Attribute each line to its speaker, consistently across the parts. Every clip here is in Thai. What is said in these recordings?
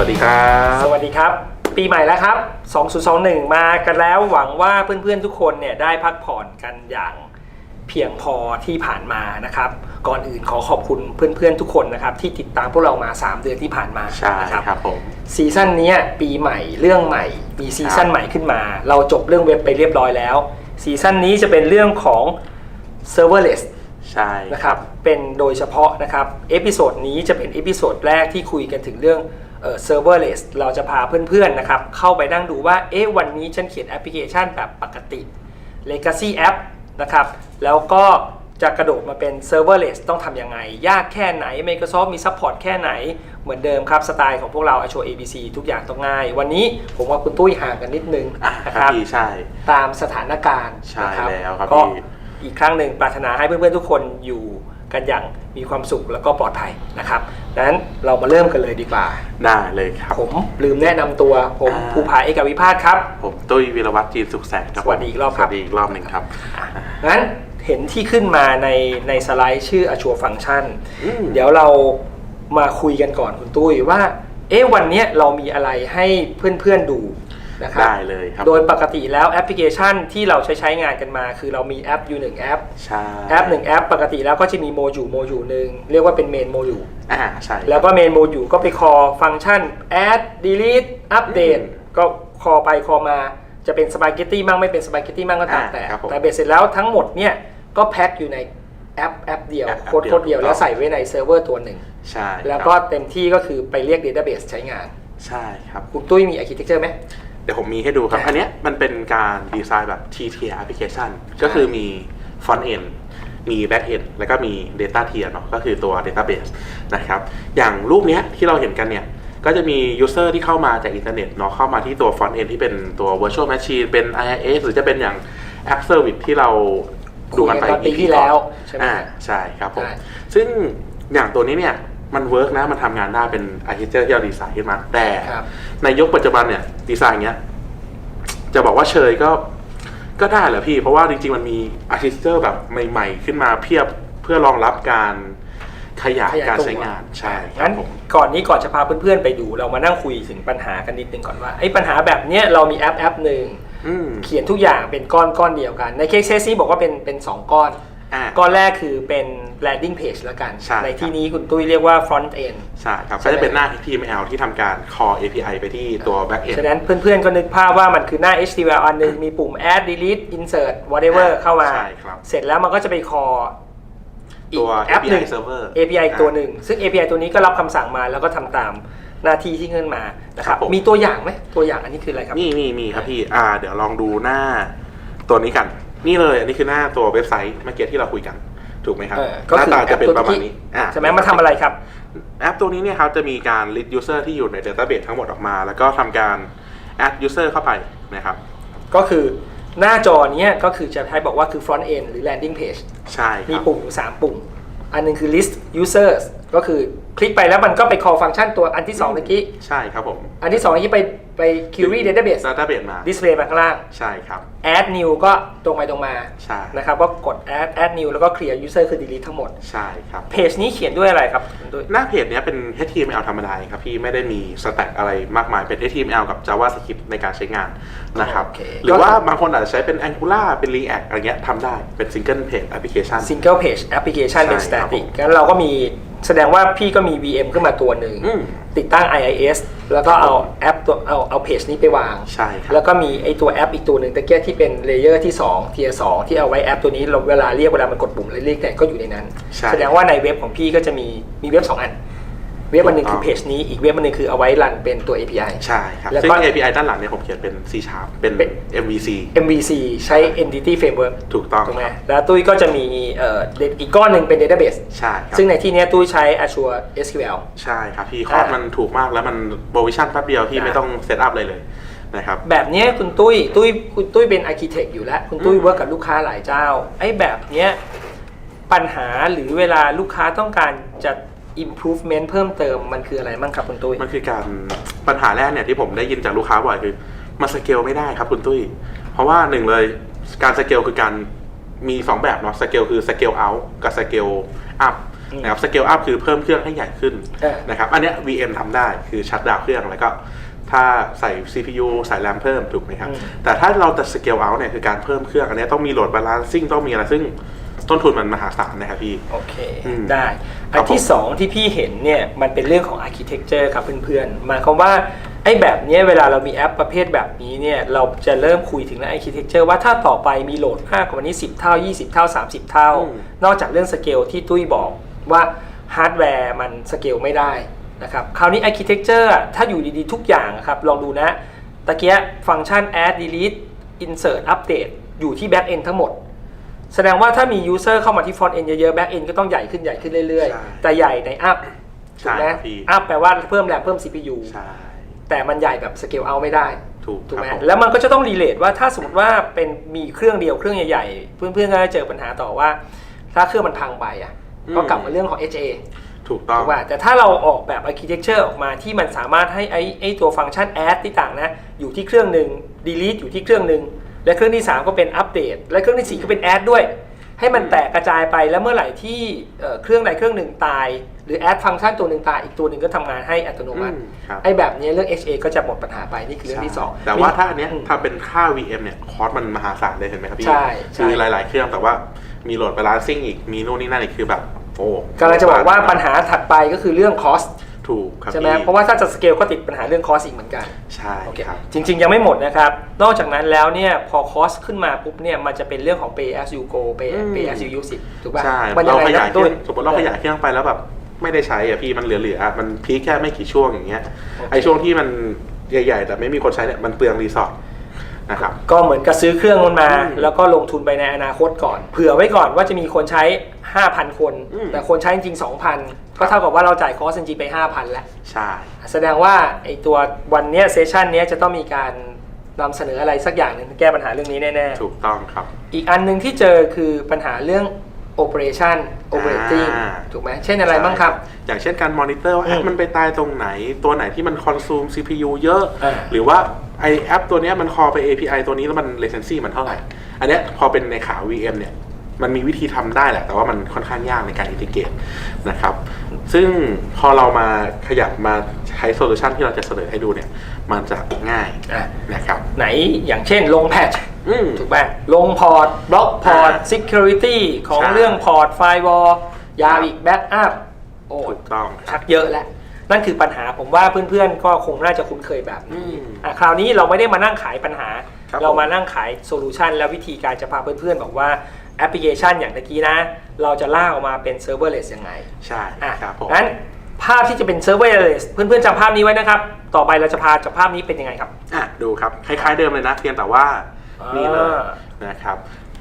Speaker 1: วัสดีครับ
Speaker 2: สวัสดีครับ ปีใหม่แล้วครับ 2021 มากันแล้วหวังว่าเพื่อนๆทุกคนเนี่ยได้พักผ่อนกันอย่างเพียงพอที่ผ่านมานะครับ ก่อนอื่นขอขอบคุณเพื่อนๆทุกคนนะครับ ที่ติดตามพวกเรามา 3 เดือนที่ผ่านมา
Speaker 1: ใช่
Speaker 2: นะครับ
Speaker 1: ผม
Speaker 2: ซีซั่นเนี้ยปีใหม่เรื่องใหม่ มีซีซั่น
Speaker 1: ครับ
Speaker 2: ใหม่ขึ้นมา เราจบเรื่องเว็บไปเรียบร้อยแล้วซีซั่นนี้จะเป็นเรื่องของ serverless
Speaker 1: ใช่
Speaker 2: นะครับ เป็นโดยเฉพาะนะครับ เอพิโซดนี้จะเป็นเอพิโซดแรกที่คุยกันถึงเรื่อง เอ่อ serverless เราจะพาเพื่อนๆนะครับเข้าไปนั่งดูว่าเอ๊ะวันนี้ฉันเขียนแอปพลิเคชันแบบปกติ legacy app นะครับแล้วก็จะกระโดดมาเป็น serverless ต้องทำยังไง ยากแค่ไหน Microsoft มี support แค่ไหน เหมือนเดิมครับ สไตล์ของพวกเรา Azure ABC ทุกอย่างต้องง่าย วันนี้ผมว่าคุณตุ้ยห่างกันนิดนึง
Speaker 1: อะ
Speaker 2: นะ
Speaker 1: ค
Speaker 2: ค
Speaker 1: รั
Speaker 2: รั
Speaker 1: บบพี่ใช่
Speaker 2: ตามสถานการณ์
Speaker 1: ใช่
Speaker 2: นะครับ
Speaker 1: แล้วครับ
Speaker 2: ก็
Speaker 1: พี่
Speaker 2: อีกครั้งหนึ่งปรารถนาให้เพื่อนๆทุกคนอยู่ กันอย่างมีความสุขแล้วก็ปลอดภัยนะครับดังนั้นเรามาเริ่มกันเลยดีกว่า
Speaker 1: ได้เลยครับ
Speaker 2: ผมลืมแนะนำตัวผม
Speaker 1: อ่า
Speaker 2: ภูผาเอกวิพาสครับ
Speaker 1: ผมตุ้ยวีรวัตรจีนสุขแสงครับ
Speaker 2: สวัสดีอีกรอบครับ
Speaker 1: สวัสดีอีกรอบหนึ่งครับ
Speaker 2: งั้นเห็นที่ขึ้นมาในในสไลด์ชื่อ Azure Function
Speaker 1: อืม
Speaker 2: เดี๋ยวเรามาคุยกันก่อนคุณตุ้ยว่า เอ๊ะวันเนี้ยเรามีอะไรให้เพื่อนๆดู นะครับ
Speaker 1: ได้เลยครับ
Speaker 2: โดยปกติแล้วแอปพลิเคชันที่เราใช้ใช้งานกันมา คือเรามีแอปอยู่หนึ่งแอป
Speaker 1: ใช่
Speaker 2: แอปหนึ่งแอป ปกติแล้วก็จะมีโมจูโมจูหนึ่งเรียกว่าเป็นเมนโมจู
Speaker 1: อ่าใช่
Speaker 2: แล้วก็เมนโมจูก็ไปคอฟังก์ชัน add delete update
Speaker 1: อืม
Speaker 2: ก็คอไปคอมาจะเป็นสปาเกตตี้มั่งไม่เป็นสปาเกตตี้มั่งก็ตาม
Speaker 1: อ่า
Speaker 2: แต่
Speaker 1: ครับผม
Speaker 2: แต่เบ็ดเสร็จแล้วทั้งหมดเนี่ยก็แพ็คอยู่ในแอปแอปเดียว
Speaker 1: แอป
Speaker 2: โค้ด
Speaker 1: เดียว
Speaker 2: โค้ดเดียว
Speaker 1: ถูกต้อง
Speaker 2: แล้วใส่ไว้ในเซิร์ฟเวอร์ตัวหนึ่ง
Speaker 1: ใช่
Speaker 2: แล้วก็
Speaker 1: ครับ
Speaker 2: เต็มที่ก็คือไปเรียก Database ใช้งาน
Speaker 1: ใช่ครับ
Speaker 2: คุณตุ้ยมี Architecture ไหม
Speaker 1: เดี๋ยวผมมีให้ดูครับ
Speaker 2: อะ
Speaker 1: อันเนี้ยมันเป็นการดีไซน์แบบ T-tier application ก็คือมี front end มี back end แล้วก็มี data tier เนาะก็คือตัว database นะครับ อย่างรูปเนี้ยที่เราเห็นกันเนี่ย ก็จะมี user ที่เข้ามาจากอินเทอร์เน็ตเนาะเข้ามาที่ตัว front end ที่เป็นตัว virtual machine เป็น IIS หรือจะเป็นอย่าง app service ที่เราดูกันไป
Speaker 2: คุยกันตอนปี
Speaker 1: EP
Speaker 2: ที่แล้ว
Speaker 1: ก่อน
Speaker 2: ใช่ไหม
Speaker 1: อ่าใช่ครับผม
Speaker 2: ใช่
Speaker 1: ซึ่งอย่างตัวนี้เนี่ย มันเวิร์กนะมันทำงานได้เป็น architecture ที่เราดีไซน์ขึ้นมา แต่
Speaker 2: ครับ
Speaker 1: ในยุคปัจจุบันเนี่ยดีไซน์เงี้ยจะบอกว่าเชยก็ก็ได้แหละพี่ เพราะว่าจริงๆ มันมีอาร์ติสเตอร์แบบใหม่ ๆ ขึ้นมาเพียบเพื่อรองรับการขยาย
Speaker 2: ขยาย
Speaker 1: การ
Speaker 2: ตัว
Speaker 1: ใช้งานใช่ครั
Speaker 2: งั้
Speaker 1: บ
Speaker 2: น
Speaker 1: ผม
Speaker 2: ก่อนนี้ก่อนจะพาเพื่อนๆไปดู เรามานั่งคุยถึงปัญหากันนิดนึงก่อนว่าไอ้ปัญหาแบบเนี้ยเรามีแอปแอปหนึ่ง
Speaker 1: อืม
Speaker 2: เขียนทุกอย่างเป็นก้อนก้อนเดียวกัน ในเคสเซสนี้บอกว่าเป็นเป็นสองก้อน
Speaker 1: อ่า
Speaker 2: ก้อนแรกคือเป็น landing page แล้วกัน
Speaker 1: ใช่
Speaker 2: ที่นี้คุณตุ้ยเรียกว่า front end
Speaker 1: ใช่ครับ
Speaker 2: ใช่
Speaker 1: ก็
Speaker 2: ไหม
Speaker 1: จะเป็นหน้า HTML ที่ทำการ call API ไปที่ตัว back end
Speaker 2: ฉะนั้นเพื่อนๆ ก็นึกภาพว่ามันคือหน้า HTML อันหนึง มีปุ่ม add delete insert whatever
Speaker 1: อ่า
Speaker 2: เข้ามา
Speaker 1: ใช่ครับ
Speaker 2: เสร็จแล้วมันก็จะไป call อี
Speaker 1: ตั
Speaker 2: ก
Speaker 1: ว
Speaker 2: แอปหนึ่ง
Speaker 1: API server
Speaker 2: API
Speaker 1: อ่า
Speaker 2: ตัวหนึ่ง ซึ่ง API ตัวนี้ก็รับคำสั่งมาแล้วก็ทำตามหน้าที่ที่เงื่อนมานะค
Speaker 1: ครั
Speaker 2: รับบ
Speaker 1: ผม
Speaker 2: มีตัวอย่างไหมตัวอย่างอันนี้คืออะไรครับ
Speaker 1: มีมีมีครับพี่ อ่า เดี๋ยวลองดูหน้าตัวนี้กัน นี่เลยอันนี้คือหน้าตัวเว็บไซต์เมื่อกี้ที่เราคุยกัน ถูกไหมครับ
Speaker 2: เออก็
Speaker 1: หน้า
Speaker 2: คือ
Speaker 1: ตา
Speaker 2: แอ
Speaker 1: จะ
Speaker 2: ป
Speaker 1: เป็น
Speaker 2: ตัว
Speaker 1: ประมาณ
Speaker 2: ที่
Speaker 1: นี้อ่า
Speaker 2: ใช่ไหมมาทำอะไรครับ
Speaker 1: แอปตัวนี้เนี่ยครับจะมีการ list user ที่อยู่ใน database ทั้งหมดออกมา แล้วก็ทำการ add user เข้าไปนะครับ
Speaker 2: ก็คือหน้าจอเนี้ยก็คือจะให้บอกว่าคือ front end หรือ landing page
Speaker 1: ใช่ค
Speaker 2: มี
Speaker 1: รับ
Speaker 2: ปุ่มอยู่สามปุ่ม อันหนึงคือ list users ก็คือค ลิกไปแล้วมันก็ไป call ฟังก์ชันตัวอันที่2เมื่อกี้
Speaker 1: ใช่ครับผม
Speaker 2: อันที่2เมื่อกี้ไปไป query database
Speaker 1: database มา
Speaker 2: display มาข้างล่าง
Speaker 1: ใช่ครับ
Speaker 2: add new ก็ตรงไปตรงมา
Speaker 1: ใช่
Speaker 2: นะครับก็กด add add new แล้วก็ clear user คือ delete ทั้งหมด
Speaker 1: ใช่ครับ
Speaker 2: เพจนี้เขียนด้วยอะไรครับคุณตุ้ย
Speaker 1: หน้าเพจเนี้ยเป็น HTML ธรรมดาครับพี่ไม่ได้มีสแต็กอะไรมากมายเป็น HTML กับ JavaScript ในการใช้งานนะครับ
Speaker 2: โอเค
Speaker 1: หรือว่าบางคนอาจจะใช้เป็น Angular เป็น React อะไรเงี้ยทำได้เป็น Single Page Application
Speaker 2: single page application เป็น
Speaker 1: ใช่ครับ
Speaker 2: static งั้นเราก็มี แสดงว่าพี่ก็มี VM ขึ้นมาตัวหนึ่ง
Speaker 1: อืม
Speaker 2: ติดตั้ง IIS แล้วก็เอาแอปตัวเอาเอาเพจนี้ไปวาง
Speaker 1: ใช่ครับ
Speaker 2: แล้วก็มีไอตัวแอปอีกตัวหนึ่งตะเกียที่เป็นเลเยอร์ที่2 tier 2ที่เอาไว้แอปตัวนี้เราเวลาเรียกเวลามันกดปุ่มเรียกเนี่ยก็อยู่ในนั้น
Speaker 1: ใช่
Speaker 2: แสดงว่าในเว็บของพี่ก็จะมีมีเว็บ 2 อัน เว็บอันหนึ่ง
Speaker 1: ถู
Speaker 2: คื
Speaker 1: ก
Speaker 2: อ
Speaker 1: ต้อง
Speaker 2: เพจนี้อีกเว็บอันหนึ่งคือเอาไว้รันเป็นตัว API
Speaker 1: ใช่ครับ
Speaker 2: แล้วก็
Speaker 1: ซึ่ง API ด้านหลังเนี่ยผมเขียนเป็น C Sharp เป็น
Speaker 2: เป็น
Speaker 1: MVC
Speaker 2: MVC ใช้ Entity Framework
Speaker 1: ถูกต้อง
Speaker 2: ถูกไหม
Speaker 1: ครับ
Speaker 2: แล้วตุ้ยก็จะมีเอ่ออีกก้อนหนึ่งเป็น Database
Speaker 1: ใช่ครับ
Speaker 2: ซึ่งในที่เนี้ยตุ้ยใช้ Azure SQL
Speaker 1: ใช่ครับพี่คอร์ส
Speaker 2: อ่ามั
Speaker 1: มันถูกมากแล้วมันโปรวิชั่นแป๊บเดียวที่
Speaker 2: อ่า
Speaker 1: ไม่ต้องเซตอัพเลยเลยนะครับ
Speaker 2: แบบเนี้ยคุณตุ้ยตุ้ยคุณตุ้ยเป็นอาร์เคเต็กอยู่แล้ว คุณตุ้ย
Speaker 1: อืม
Speaker 2: เวิร์กกับลูกค้าหลายเจ้าไอ้แบบเนี้ยปัญหาหรือเวลาลูกค้าต้องการจะ improvement เพิ่มเติมมันคืออะไรบ้างครับคุณตุ้ย
Speaker 1: มันคือการปัญหาแรกเนี่ยที่ผมได้ยินจากลูกค้าบ่อยคือมันสเกลไม่ได้ครับคุณตุ้ย เพราะว่าหนึ่งเลยการสเกลคือการมี 2 แบบเนาะสเกลคือสเกลเอากับสเกลอัพ
Speaker 2: อืม
Speaker 1: นะครับสเกลอัพคือเพิ่มเครื่องให้ใหญ่ขึ้น
Speaker 2: เออ
Speaker 1: นะครับอันเนี้ย VM ทำได้คือชัดดาวน์เครื่องแล้วก็ถ้าใส่ CPU ใส่แรมเพิ่มถูกไหมครับ
Speaker 2: อืม
Speaker 1: แต่ถ้าเราจะสเกลเอาเนี่ยคือการเพิ่มเครื่อง อันเนี้ยต้องมีโหลดบาลานซิ่งต้องมีอะไรซึ่ง ต้นทุนมันมหาศาลนะครับพี่
Speaker 2: โอเค
Speaker 1: อืม
Speaker 2: ได้
Speaker 1: ครั
Speaker 2: อั
Speaker 1: บ
Speaker 2: นที่
Speaker 1: ผม
Speaker 2: สองที่พี่เห็นเนี่ยมันเป็นเรื่องของ architecture ครับเพื่อนๆหมายความว่าไอ้แบบเนี้ยเวลาเรามีแอปประเภทแบบนี้เนี่ยเราจะเริ่มคุยถึงเรื่อง architecture ว่าถ้าต่อไปมีโหลดมากกว่านี้ 10 เท่า 20 เท่า 30 เท่า
Speaker 1: อืม
Speaker 2: นอกจากเรื่องสเกลที่ตุ้ยบอกว่าฮาร์ดแวร์มันสเกลไม่ได้นะครับคราวนี้ architecture อะถ้าอยู่ดีๆ ทุกอย่างอะครับลองดูนะ ตะเกียฟังก์ชัน add delete insert update อยู่ที่ back end ทั้งหมด แสดงว่าถ้ามี user เข้ามาที่ front end เยอะๆ back end ก็ต้องใหญ่ขึ้นใหญ่ขึ้นเรื่อย
Speaker 1: ใช่
Speaker 2: ๆ แต่ใหญ่ใน up ถู
Speaker 1: ใช่
Speaker 2: กไหม
Speaker 1: ครับพี่
Speaker 2: up แปลว่าเพิ่มแรมเพิ่ม CPU
Speaker 1: ใช่
Speaker 2: แต่มันใหญ่แบบ scale out ไม่ได้
Speaker 1: ถูก
Speaker 2: ถูกไหม
Speaker 1: ครับผ
Speaker 2: แล้วมันก็จะต้อง relate ว่าถ้าสมมติว่าเป็นมีเครื่องเดียวเครื่องใหญ่ๆ เพื่อนๆก็จะเจอปัญหาต่อว่า ถ้าเครื่องมันพังไปอะก็กลับมาเรื่องของ HA
Speaker 1: ถูกต้อง
Speaker 2: ถูกป่ะแต่ถ้าเราออกแบบ architecture ออกมาที่มันสามารถให้ไอ้ไอ้ตัวฟังก์ชัน add ที่ต่างนะ อยู่ที่เครื่องหนึ่ง delete อยู่ที่เครื่องหนึ่ง และเครื่องที่ 3 ก็เป็น update และเครื่องที่ 4 ก็เป็น add ด้วย ให้มันแตกกระจายไปแล้วเมื่อไหร่ที่เอ่อเครื่องใดเครื่องหนึ่งตาย หรือ add ฟังก์ชันตัวหนึ่งตายอีกตัวหนึ่งก็ทำงานให้อัตโนมัติ
Speaker 1: อืมครับ
Speaker 2: ไอ้แบบนี้เรื่อง HA ก็จะหมดปัญหาไปนี่คือเรื่องที่สอง
Speaker 1: แต่ว่าถ้าอันเนี้ย
Speaker 2: อืม
Speaker 1: ถ้าเป็นค่า VM เนี่ยคอสมันมหาศาลเลยเห็นไหมครับพี่
Speaker 2: ใช่ใช่
Speaker 1: คือหลาย ๆ เครื่องแต่ว่ามีโหลดบาลานซิ่งอีกมีนู่นนี่นั่นอีกคือแบบโอ้
Speaker 2: กำลังจะบอกว่าปัญหาถัดไปก็คือเรื่อง cost
Speaker 1: ถูกครับ
Speaker 2: ใช่ไหม
Speaker 1: พี่
Speaker 2: เพราะว่าถ้าจะสเกลก็ติดปัญหาเรื่อง cost อีกเหมือนกัน
Speaker 1: ใช่
Speaker 2: โอเค
Speaker 1: ครับ
Speaker 2: จริง ๆ ยังไม่หมดนะครับ นอกจากนั้นแล้วเนี่ยพอคอสขึ้นมาปุ๊บเนี่ยมันจะเป็นเรื่องของ pay as you go pay
Speaker 1: อืม
Speaker 2: pay as you use it ถูกป่ะ
Speaker 1: ใช่
Speaker 2: มันยั
Speaker 1: เรา
Speaker 2: งไง
Speaker 1: ขยาย
Speaker 2: นะ
Speaker 1: เครื่อง
Speaker 2: ตุ้
Speaker 1: สมมติเราขยายเครื่องไปแล้วแบบไม่ได้ใช้อะพี่มันเหลือๆอะมันพีคแค่ไม่กี่ช่วงอย่างเงี้ยไอช่วงที่มันใหญ่ๆ แต่ไม่มีคนใช้เนี่ยมันเปลืองรีสอร์ทนะครับ
Speaker 2: ก็เหมือนกับซื้อเครื่องมันมา
Speaker 1: อืม
Speaker 2: แล้วก็ลงทุนไปในอนาคตก่อน เผื่อไว้ก่อนว่าจะมีคนใช้ 5,000 คน
Speaker 1: อืม
Speaker 2: แต่คนใช้จริงๆ2,000 ก็เท่ากับว่าเราจ่ายคอสจริงๆไป 5,000 แล้ว
Speaker 1: ใช่
Speaker 2: แสดงว่าไอตัววันเนี้ยเซสชันเนี้ยจะต้องมีการนำเสนออะไรสักอย่างหนึ่งแก้ปัญหาเรื่องนี้แน่ๆ
Speaker 1: ถูกต้องครับ
Speaker 2: อีกอันหนึ่งที่เจอคือปัญหาเรื่อง operation operating
Speaker 1: อ่า
Speaker 2: ถูกไหมเช่นอะไรบ้างครับ
Speaker 1: อย่างเช่นการมอนิเตอร์ว่า
Speaker 2: อืม
Speaker 1: แอปมันไปตายตรงไหน ตัวไหนที่มันคอนซูม CPU เยอะ
Speaker 2: อ่า
Speaker 1: หรือว่าไอแอปตัวเนี้ยมันคอไป API ตัวนี้แล้วมัน latency มันเท่าไหร่ อันเนี้ยพอเป็นในขา VM เนี่ย มันมีวิธีทำได้แหละ แต่ว่ามันค่อนข้างยากในการอินทิเกรตนะครับ ซึ่งพอเรามาขยับมาใช้โซลูชันที่เราจะเสนอให้ดูเนี่ย มันจะง่าย
Speaker 2: อะ
Speaker 1: นะครับ
Speaker 2: ไหนอย่างเช่นลงแพท
Speaker 1: อืม
Speaker 2: ถูกไหมลงพอร์ตบล็อกพอร์ต
Speaker 1: อ่า
Speaker 2: security ของ
Speaker 1: ใช่
Speaker 2: เรื่องพอร์ตไฟวอลยาวอีกแบ็กอัพโอ้
Speaker 1: ถูกต้องค
Speaker 2: ชั
Speaker 1: รับ
Speaker 2: กเยอะแล้วนั่นคือปัญหาผมว่าเพื่อนๆ ก็คงน่าจะคุ้นเคยแบบนี้
Speaker 1: อืม
Speaker 2: อะคราวนี้เราไม่ได้มานั่งขายปัญหา
Speaker 1: ครับ
Speaker 2: เรา
Speaker 1: ผม
Speaker 2: มานั่งขายโซลูชันและวิธีการจะพาเพื่อนๆ บอกว่า แอปพลิเคชันอย่างตะกี้นะ เราจะลากออกมาเป็นเซิร์ฟเวอร์เลสยังไง
Speaker 1: ใช่
Speaker 2: อะ
Speaker 1: ครับผม
Speaker 2: งั้นภาพที่จะเป็นเซิร์ฟเวอร์เลสเพื่อนๆจำภาพนี้ไว้นะครับ ต่อไปเราจะพาจากภาพนี้เป็นยังไงครับ
Speaker 1: อะดูครับคล้ายๆเดิมเลยนะเพียงแต่ว่านี่เลย
Speaker 2: อ่า
Speaker 1: นะครับ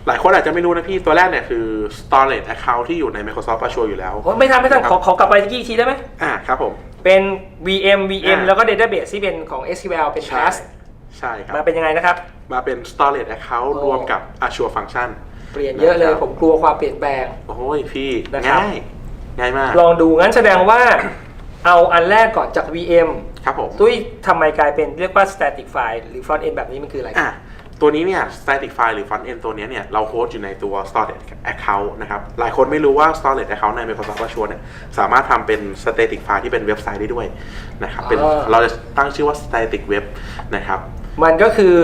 Speaker 1: หลายคนอาจจะไม่รู้นะพี่ตัวแรกเนี่ยคือ storage account ที่อยู่ใน Microsoft Azure อยู่แล้ว
Speaker 2: โอ้ยไม่ทันไม่ทัน
Speaker 1: ครับ
Speaker 2: ขอขอกลับไปอีกทีได้ไหม
Speaker 1: อ่าครับผม
Speaker 2: เป็น VM VM
Speaker 1: อ่า
Speaker 2: แล้วก็ Database ที่เป็นของ SQL เป็น
Speaker 1: ใช่
Speaker 2: Class
Speaker 1: ใช่ครับ
Speaker 2: มาเป็นยังไงนะครับ
Speaker 1: มาเป็น storage account
Speaker 2: โอ้
Speaker 1: รวมกับ Azure Function
Speaker 2: เปลี่ยนเยอะเลย
Speaker 1: นะครับ
Speaker 2: ผมกลัวความเปลี่ยนแปลง
Speaker 1: โอ้ยพี่
Speaker 2: นะครับ
Speaker 1: ง่ายง่ายมาก
Speaker 2: ลองดูงั้นแสดงว่า เอาอันแรกก่อนจาก VM
Speaker 1: ครับผม
Speaker 2: ตุ้ยทำไมกลายเป็นเรียกว่า static file หรือ front end แบบนี้มันคืออะไร
Speaker 1: อะตัวนี้เนี่ย static file หรือ front end ตัวเนี้ยเนี่ย เราโฮสต์อยู่ในตัว storage account นะครับ หลายคนไม่รู้ว่า storage account ใน Microsoft Azure เนี่ย สามารถทำเป็น static file ที่เป็นเว็บไซต์ได้ด้วยนะครับเป็น
Speaker 2: อ่า
Speaker 1: เราจะตั้งชื่อว่า static web นะครับ
Speaker 2: มันก็คือ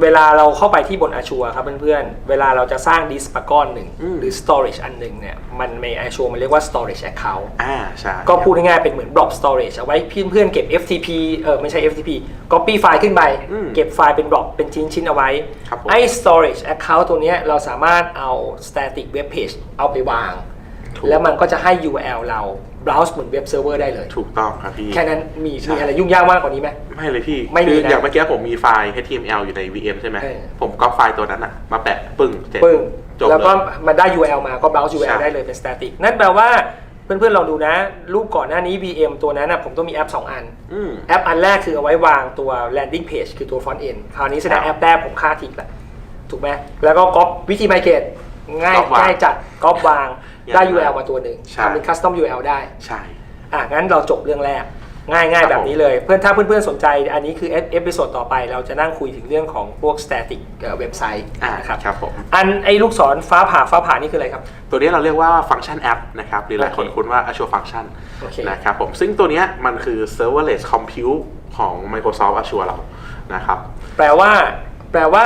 Speaker 2: เวลาเราเข้าไปที่บน Azure ครับเพื่อนๆ เวลาเราจะสร้างดิสก์ก้อนหนึ่ง
Speaker 1: อืม
Speaker 2: หรือ storage อันหนึ่งเนี่ย มันใน Azure มันเรียกว่า storage account
Speaker 1: อ่าใช่
Speaker 2: ก็พูดง่ายๆเป็นเหมือน blob storage เอาไว้เพื่อนๆเก็บ FTP เออไม่ใช่ FTP copy ไฟล์ขึ้นไป
Speaker 1: อืม
Speaker 2: เก็บไฟล์เป็น blob เป็นชิ้นๆเอาไว้
Speaker 1: ครับผม
Speaker 2: ไอ้ storage account ตัวเนี้ยเราสามารถเอา static web page เอาไปวาง
Speaker 1: ถูก
Speaker 2: แล้วมันก็จะให้ URL เรา browse เหมือนเว็บเซิร์ฟเวอร์ได้เลย
Speaker 1: ถูกต้องครับพี่
Speaker 2: แค่นั้นมี
Speaker 1: ใช่
Speaker 2: มีอะไรยุ่งยากมากกว่านี้ไหม
Speaker 1: ไม่เลยพี่
Speaker 2: ไม่มี
Speaker 1: คือ
Speaker 2: นะ
Speaker 1: อย่างเมื่อกี้ผมมีไฟล์ HTML อยู่ใน VM ใช่ไหม
Speaker 2: เออ
Speaker 1: ผมก็ไฟล์ตัวนั้นอะมาแปะปึ้งเสร็จ
Speaker 2: ปึ้ง
Speaker 1: จบ
Speaker 2: แล้วก็
Speaker 1: เลย
Speaker 2: มันได้ URL มาก็ browse
Speaker 1: ใช่
Speaker 2: URL ได้เลยเป็น static นั่นแปลว่าเพื่อนๆลองดูนะ รูปก่อนหน้านี้ VM ตัวนั้นนะผมต้องมีแอป 2 อัน
Speaker 1: อืม
Speaker 2: แอปอันแรกคือเอาไว้วางตัว landing page คือตัว front end คราวนี้แสดง
Speaker 1: ครับ
Speaker 2: แอปแรกผมค่าทิ้งละถูกไหมแล้วก็ก๊อปวิธี migrate ง่าย
Speaker 1: ก๊อปวาง
Speaker 2: ง่ายจัดก๊อปวาง
Speaker 1: อย่าง
Speaker 2: ได้
Speaker 1: นั้น
Speaker 2: URL มาตัวหนึ่ง
Speaker 1: ใช่
Speaker 2: ทำเป็น custom URL ได้
Speaker 1: ใช่
Speaker 2: อะงั้นเราจบเรื่องแรก ง่าย
Speaker 1: ครั
Speaker 2: ๆ
Speaker 1: บ
Speaker 2: แบบนี้เลย เพื่อนถ้าเพื่อนๆสนใจ อันนี้คือเอพิโซดต่อไป เราจะนั่งคุยถึงเรื่องของพวก static เว็บไซต์
Speaker 1: อ่า
Speaker 2: นะครับ
Speaker 1: ครับผม
Speaker 2: อันไอ้ลูกศรฟ้าผ่าฟ้าผ่านี่คืออะไรครับ
Speaker 1: ตัวนี้เราเรียกว่าฟังก์ชันแอปนะครับ หรือหลายคน
Speaker 2: โอเค
Speaker 1: คุ้นว่า Azure Function
Speaker 2: โอเค
Speaker 1: นะครับผม ซึ่งตัวเนี้ยมันคือ serverless compute ของ Microsoft Azure เรา นะครับ
Speaker 2: แปลว่า แปลว่า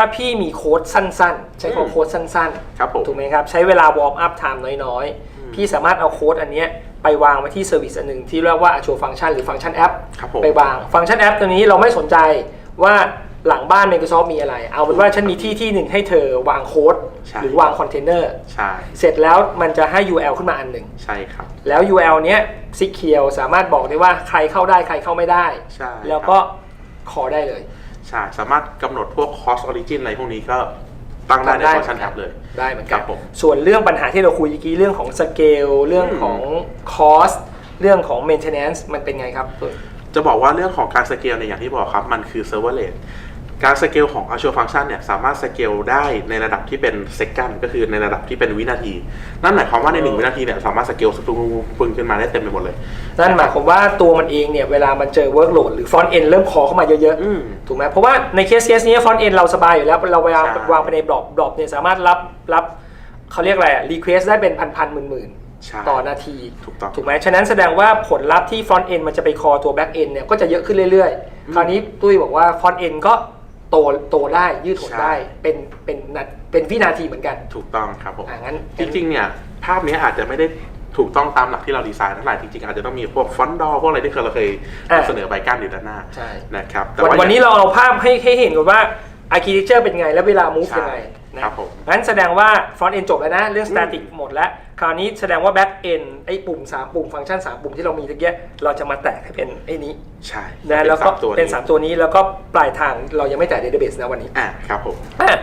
Speaker 2: ถ้าพี่มีโค้ดสั้นๆ ใช้คำว่าโค้ดสั้น
Speaker 1: ครับผม
Speaker 2: ๆ ถูกไหมครับ ใช้เวลาวอร์มอัพไทม์น้อยๆ พี่สามารถเอาโค้ดอันเนี้ยไปวางไว้ที่เซอร์วิสอันหนึ่งที่เรียกว่า Azure Function หรือ Function App
Speaker 1: ครับผม
Speaker 2: ไปวางฟังก์ชันแอปตัวนี้เราไม่สนใจว่าหลังบ้าน Microsoft มีอะไร เอาเป็นว่าฉันมีที่ที่หนึ่งให้เธอวางโค้ด
Speaker 1: ใช่
Speaker 2: หรือวางคอนเทนเนอร์
Speaker 1: ใช่
Speaker 2: เสร็จแล้วมันจะให้ URL ขึ้นมาอันหนึ่ง
Speaker 1: ใช่ครับ
Speaker 2: แล้ว URL เนี้ย Secure สามารถบอกได้ว่าใครเข้าได้ใครเข้าไม่ได้
Speaker 1: ใช่
Speaker 2: แล้วก็ขอได้เลย
Speaker 1: ใช่ สามารถกำหนดพวก cost origin อะไรพวกนี้ก็ตั้งได้ใน
Speaker 2: ได้
Speaker 1: ฟังก์ชันแอปเลย
Speaker 2: ได้เหมือน
Speaker 1: ค
Speaker 2: กั
Speaker 1: รั
Speaker 2: น
Speaker 1: บผม
Speaker 2: ส่วนเรื่องปัญหาที่เราคุยเมื่อกี้เรื่องของสเกลเรื่องของ cost เรื่องของ maintenance มันเป็นไงครับ
Speaker 1: จะบอกว่าเรื่องของการสเกลเนี่ยอย่างที่บอกครับ มันคือ serverless การสเกลของ Azure Function เนี่ยสามารถสเกลได้ในระดับที่เป็น second ก็คือในระดับที่เป็นวินาที นั่นหมายความว่าใน1วินาทีเนี่ยสามารถสเกลสปึงขึ้นมาได้เต็มไปหมดเลย
Speaker 2: นั่นหมายความว่าตัวมันเองเนี่ยเวลามันเจอ workload หรือ front end เริ่มขอเข้ามาเยอะ
Speaker 1: อืม
Speaker 2: ๆถูกไหมเพราะว่าในเคสเคสนี้ front end เราสบายอยู่แล้ว เราวาง
Speaker 1: ใช่
Speaker 2: วางไปในบล็อกบล็อกเนี่ยสามารถรับรับเขาเรียกอะไรอะ request ได้เป็นพันพันหมื่นหมื่น
Speaker 1: ใช่
Speaker 2: ต่อนาที
Speaker 1: ถูกต้อง
Speaker 2: ถูกไหมฉะนั้นแสดงว่าผลลัพธ์ที่ front end มันจะไป call ตัว back end เนี่ยก็จะเยอะขึ้นเรื่อยๆ คราวนี้ตุ้ยบอกว่า front end ก็ โตโตได้ยืดหด
Speaker 1: ใช่
Speaker 2: ได้เป็นเป็นนาเป็นวินาทีเหมือนกัน
Speaker 1: ถูกต้องครับผม
Speaker 2: อ่างั้น
Speaker 1: จริงๆ เนี่ย ภาพเนี้ยอาจจะไม่ได้ถูกต้องตามหลักที่เราดีไซน์เท่าไหร่จริงๆ อาจจะต้องมีพวกฟอนต์ดอพวกอะไรที่เคยเราเคย
Speaker 2: อ่า
Speaker 1: นำเสนอใบก้านอยู่ด้านหน้า
Speaker 2: ใช่
Speaker 1: นะครับแต่
Speaker 2: วัน
Speaker 1: ว่า
Speaker 2: วันนี้เราเอาภาพให้ให้เห็นก่อนว่า architecture เป็นไง และเวลา move
Speaker 1: ใช่
Speaker 2: ยังไงนะครับ
Speaker 1: ผม
Speaker 2: งั้นแสดงว่า front end จบแล้วนะ เรื่อง static หมดแล้ว คราวนี้แสดงว่า back end ไอ้ปุ่ม 3 ปุ่มฟังก์ชัน 3 ปุ่มที่เรามีตะเกียเราจะมาแตกให้เป็นไอ้นี้
Speaker 1: ใช่
Speaker 2: นะแล้วก็
Speaker 1: สามตัว
Speaker 2: เป็น 3 ตัวนี้แล้วก็ปลายทางเรายังไม่แตะ database นะวันนี้
Speaker 1: อ่าครับผม
Speaker 2: อะ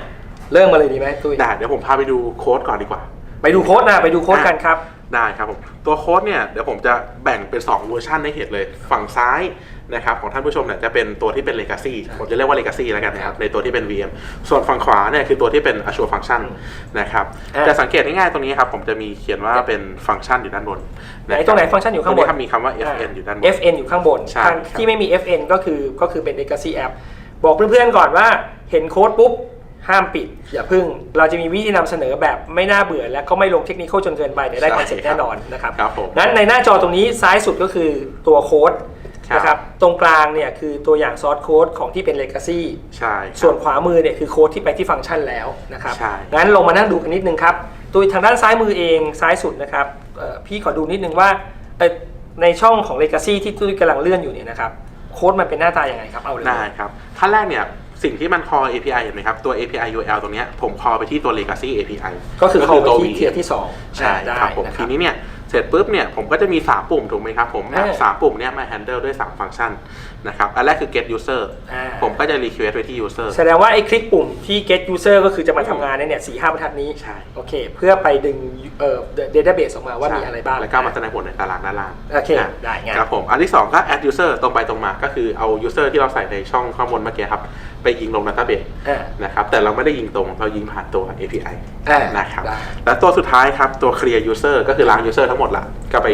Speaker 2: เริ่มมาเลยดีไหมตุ้ย
Speaker 1: ได้เดี๋ยวผมพาไปดูโค้ดก่อนดีกว่า
Speaker 2: ไปดูโค้ดนะไปดูโค้ดกันครับ
Speaker 1: ได้ครับผมตัวโค้ดเนี่ยเดี๋ยวผมจะแบ่งเป็น 2 เวอร์ชันให้เห็นเลย ฝั่งซ้าย นะครับของท่านผู้ชมเนี่ยจะเป็นตัวที่เป็น Legacy ผมจะเรียกว่า Legacy แล้วกันนะค
Speaker 2: ครั
Speaker 1: รับบในตัวที่เป็น VM ส่วนฝั่งขวาเนี่ยคือตัวที่เป็น Azure Function นะครับ
Speaker 2: อ่า
Speaker 1: จะสังเกตง่ายๆตรงนี้ครับผมจะมีเขียนว่าเป็นฟังก์ชันอยู่ด้านบน
Speaker 2: ไหนตรงไหนฟังก์ชันอยู่ข้างบน
Speaker 1: ตครับมีคำว่า FN อยู่ด้านบน
Speaker 2: FN อยู่ข้างบน
Speaker 1: ใช่
Speaker 2: ทาง
Speaker 1: ครับ
Speaker 2: ที่ไม่มี FN ก็คือก็คือเป็น legacy app บอกเพื่อนๆก่อนว่าเห็นโค้ดปุ๊บ ห้ามปิด อย่าพึ่ง เราจะมีวิธีนำเสนอแบบไม่น่าเบื่อและก็ไม่ลงเทคนิคจนเกินไปเดี๋ยวได้คอนเซ็ปต์แน่นอนนะครับ
Speaker 1: ครับผม
Speaker 2: นั้นในหน้าจอตรงนี้ซ้ายสุดก็คือตัวโค้ด
Speaker 1: ครับ
Speaker 2: นะครับตรงกลางเนี่ยคือตัวอย่างซอสโค้ดของที่เป็น legacy
Speaker 1: ใช่ครับ
Speaker 2: ส่วนขวามือเนี่ยคือโค้ดที่ไปที่ฟังก์ชันแล้วนะครับ
Speaker 1: ใช่
Speaker 2: งั้นลงมานั่งดูกันนิดนึงครับตัวทางด้านซ้ายมือเองซ้ายสุดนะครับเอ่อพี่ขอดูนิดนึงว่าเอ่อในช่องของ Legacy ที่ตุ้ยกำลังเลื่อนอยู่เนี่ยนะครับโค้ดมันเป็นหน้าตายังไงครับเอาเลย
Speaker 1: ได้ครับขั้นแรกเนี่ยสิ่งที่มัน call API เห็นไหมครับ ตัว API URL ตรงเนี้ยผม call ไปที่ตัว legacy API
Speaker 2: ก็คือเข้าไป
Speaker 1: ตัว
Speaker 2: ที่
Speaker 1: VM
Speaker 2: เทียร์ที่2
Speaker 1: ใช่ครับผมทีนี้เนี่ย เสร็จปุ๊บเนี่ยผมก็จะมี 3 ปุ่มถูกไหมครับผม
Speaker 2: อ่า
Speaker 1: สามปุ่มเนี่ยมา handle ด้วย 3 ฟังก์ชัน นะครับ อันแรกคือ get user
Speaker 2: อ่า
Speaker 1: ผมก็จะ request ไปที่ user
Speaker 2: แสดงว่าไอ้คลิกปุ่มที่ get user ก็คือจะมาทำงานในเนี่ยสี่ห้าบรรทัดนี้
Speaker 1: ใช่
Speaker 2: โอเค เพื่อไปดึงเอ่อ database ออกมาว่ามีอะไรบ้าง
Speaker 1: แล้วก็มาแสดงผลในตารางด้านล่าง
Speaker 2: โอเค
Speaker 1: อะ
Speaker 2: ได้ไง
Speaker 1: ครับผม อันที่ 2 ก็ add user ตรงไปตรงมา ก็คือเอา user ที่เราใส่ในช่องข้างบนเมื่อกี้ครับ ไปยิงลง database
Speaker 2: อ่า
Speaker 1: นะครับ แต่เราไม่ได้ยิงตรง เรายิงผ่านตัว API
Speaker 2: อ่า
Speaker 1: นะครับ
Speaker 2: ได้
Speaker 1: แล้วตัวสุดท้ายครับ ตัว clear user ก็คือล้าง user ทั้งหมดละ ก็ไป